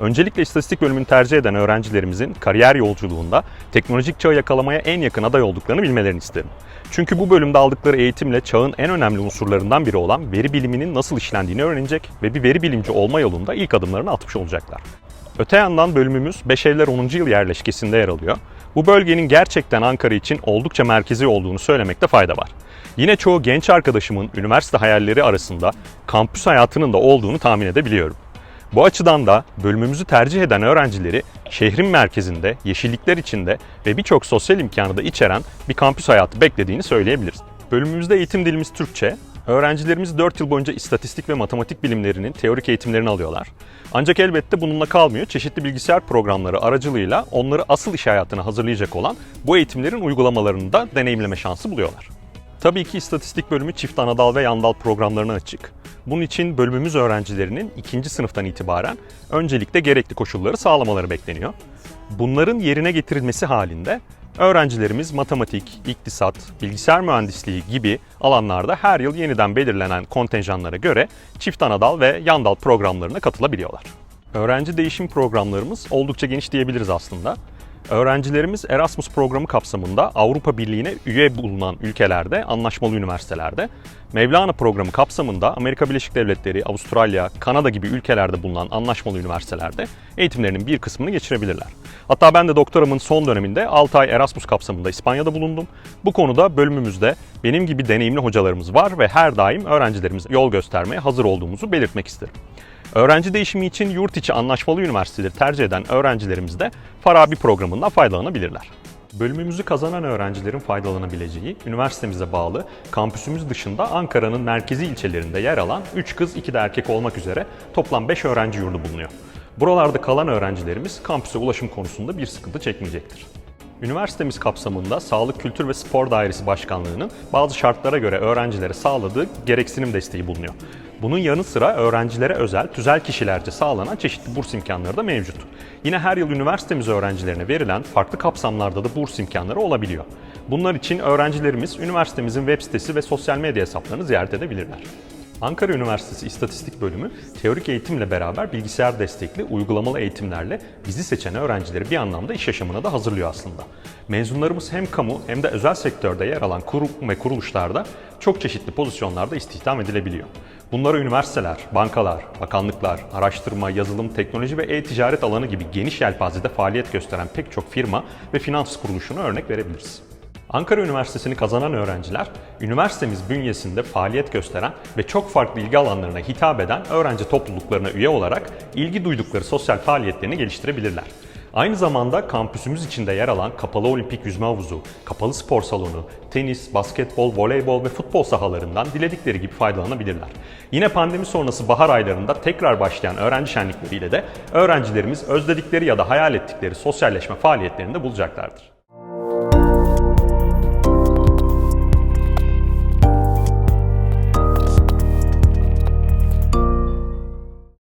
Öncelikle istatistik bölümünü tercih eden öğrencilerimizin kariyer yolculuğunda teknolojik çağı yakalamaya en yakın aday olduklarını bilmelerini isterim. Çünkü bu bölümde aldıkları eğitimle çağın en önemli unsurlarından biri olan veri biliminin nasıl işlendiğini öğrenecek ve bir veri bilimci olma yolunda ilk adımlarını atmış olacaklar. Öte yandan bölümümüz Beşevler 10. yıl yerleşkesinde yer alıyor. Bu bölgenin gerçekten Ankara için oldukça merkezi olduğunu söylemekte fayda var. Yine çoğu genç arkadaşımın üniversite hayalleri arasında kampüs hayatının da olduğunu tahmin edebiliyorum. Bu açıdan da bölümümüzü tercih eden öğrencileri şehrin merkezinde, yeşillikler içinde ve birçok sosyal imkanı da içeren bir kampüs hayatı beklediğini söyleyebiliriz. Bölümümüzde eğitim dilimiz Türkçe. Öğrencilerimiz 4 yıl boyunca istatistik ve matematik bilimlerinin teorik eğitimlerini alıyorlar. Ancak elbette bununla kalmıyor. Çeşitli bilgisayar programları aracılığıyla onları asıl iş hayatına hazırlayacak olan bu eğitimlerin uygulamalarını da deneyimleme şansı buluyorlar. Tabii ki istatistik bölümü çift anadal ve yandal programlarına açık. Bunun için bölümümüz öğrencilerinin ikinci sınıftan itibaren öncelikle gerekli koşulları sağlamaları bekleniyor. Bunların yerine getirilmesi halinde öğrencilerimiz matematik, iktisat, bilgisayar mühendisliği gibi alanlarda her yıl yeniden belirlenen kontenjanlara göre çift anadal ve yandal programlarına katılabiliyorlar. Öğrenci değişim programlarımız oldukça geniş diyebiliriz aslında. Öğrencilerimiz Erasmus programı kapsamında Avrupa Birliği'ne üye bulunan ülkelerde, anlaşmalı üniversitelerde, Mevlana programı kapsamında Amerika Birleşik Devletleri, Avustralya, Kanada gibi ülkelerde bulunan anlaşmalı üniversitelerde eğitimlerinin bir kısmını geçirebilirler. Hatta ben de doktoramın son döneminde 6 ay Erasmus kapsamında İspanya'da bulundum. Bu konuda bölümümüzde benim gibi deneyimli hocalarımız var ve her daim öğrencilerimize yol göstermeye hazır olduğumuzu belirtmek isterim. Öğrenci değişimi için yurt içi anlaşmalı üniversiteleri tercih eden öğrencilerimiz de Farabi programından faydalanabilirler. Bölümümüzü kazanan öğrencilerin faydalanabileceği, üniversitemize bağlı, kampüsümüz dışında Ankara'nın merkezi ilçelerinde yer alan 3 kız 2 de erkek olmak üzere toplam 5 öğrenci yurdu bulunuyor. Buralarda kalan öğrencilerimiz kampüse ulaşım konusunda bir sıkıntı çekmeyecektir. Üniversitemiz kapsamında Sağlık Kültür ve Spor Dairesi Başkanlığı'nın bazı şartlara göre öğrencilere sağladığı gereksinim desteği bulunuyor. Bunun yanı sıra öğrencilere özel, tüzel kişilerce sağlanan çeşitli burs imkanları da mevcut. Yine her yıl üniversitemiz öğrencilerine verilen farklı kapsamlarda da burs imkanları olabiliyor. Bunlar için öğrencilerimiz üniversitemizin web sitesi ve sosyal medya hesaplarını ziyaret edebilirler. Ankara Üniversitesi İstatistik Bölümü teorik eğitimle beraber bilgisayar destekli uygulamalı eğitimlerle bizi seçen öğrencileri bir anlamda iş yaşamına da hazırlıyor aslında. Mezunlarımız hem kamu hem de özel sektörde yer alan kurum ve kuruluşlarda çok çeşitli pozisyonlarda istihdam edilebiliyor. Bunlara üniversiteler, bankalar, bakanlıklar, araştırma, yazılım, teknoloji ve e-ticaret alanı gibi geniş yelpazede faaliyet gösteren pek çok firma ve finans kuruluşuna örnek verebiliriz. Ankara Üniversitesi'ni kazanan öğrenciler, üniversitemiz bünyesinde faaliyet gösteren ve çok farklı ilgi alanlarına hitap eden öğrenci topluluklarına üye olarak ilgi duydukları sosyal faaliyetlerini geliştirebilirler. Aynı zamanda kampüsümüz içinde yer alan kapalı olimpik yüzme havuzu, kapalı spor salonu, tenis, basketbol, voleybol ve futbol sahalarından diledikleri gibi faydalanabilirler. Yine pandemi sonrası bahar aylarında tekrar başlayan öğrenci şenlikleriyle de öğrencilerimiz özledikleri ya da hayal ettikleri sosyalleşme faaliyetlerinde bulacaklardır.